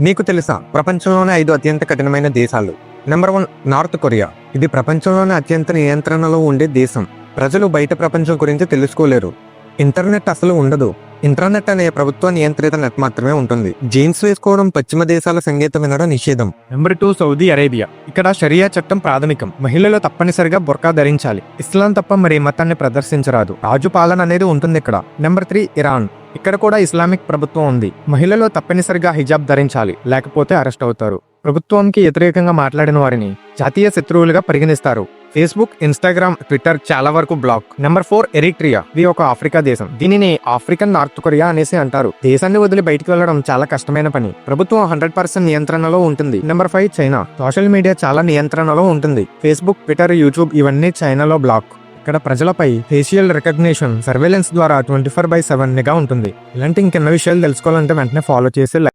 మీకు తెలుసా ప్రపంచంలోనే ఐదు అత్యంత కఠినమైన దేశాలు. నెంబర్ వన్ నార్త్ కొరియా ఇది ప్రపంచంలోనే అత్యంత నియంత్రణలో ఉండే దేశం. ప్రజలు బయట ప్రపంచం గురించి తెలుసుకోలేరు. ఇంటర్నెట్ అసలు ఉండదు. ఇంటర్నెట్ అనే ప్రభుత్వ నియంత్రిత నెట్ మాత్రమే ఉంటుంది. జీన్స్ వేసుకోవడం పశ్చిమ దేశాల సంగీతం వినడం నిషేధం. నెంబర్ టూ సౌదీ అరేబియా ఇక్కడ షరియా చట్టం ప్రాథమికం. మహిళలు తప్పనిసరిగా బుర్కా ధరించాలి. ఇస్లాం తప్ప మరి మతాన్ని ప్రదర్శించరాదు. రాజు పాలన అనేది ఉంటుంది ఇక్కడ. నెంబర్ త్రీ ఇరాన్ ఇక్కడ కూడా ఇస్లామిక్ ప్రభుత్వం ఉంది. మహిళలు తప్పనిసరిగా హిజాబ్ ధరించాలి లేకపోతే అరెస్ట్ అవుతారు. ప్రభుత్వంకి వ్యతిరేకంగా మాట్లాడిన వారిని జాతీయ శత్రువులుగా పరిగణిస్తారు. ఫేస్బుక్ ఇన్స్టాగ్రామ్ ట్విట్టర్ చాలా వరకు బ్లాక్. Number four Eritrea. ఇది ఒక ఆఫ్రికా దేశం. దీనిని ఆఫ్రికన్ నార్త్ కొరియా అనేసి అంటారు. దేశాన్ని వదిలి బయటికి వెళ్ళడం చాలా కష్టమైన పని. ప్రభుత్వం హండ్రెడ్ పర్సెంట్ నియంత్రణలో ఉంటుంది. Number five China. Social media చాలా నియంత్రణలో ఉంటుంది. ఫేస్బుక్ ట్విట్టర్ యూట్యూబ్ ఇవన్నీ చైనాలో బ్లాక్. ఇక్కడ ప్రజలపై ఫేషియల్ రికగ్నిషన్ సర్వేలెన్స్ ద్వారా ట్వంటీ ఫోర్ బై సెవెన్ నిఘా ఉంటుంది. ఇలాంటి ఇంకెన్న విషయాలు తెలుసుకోవాలంటే వెంటనే ఫాలో చేసి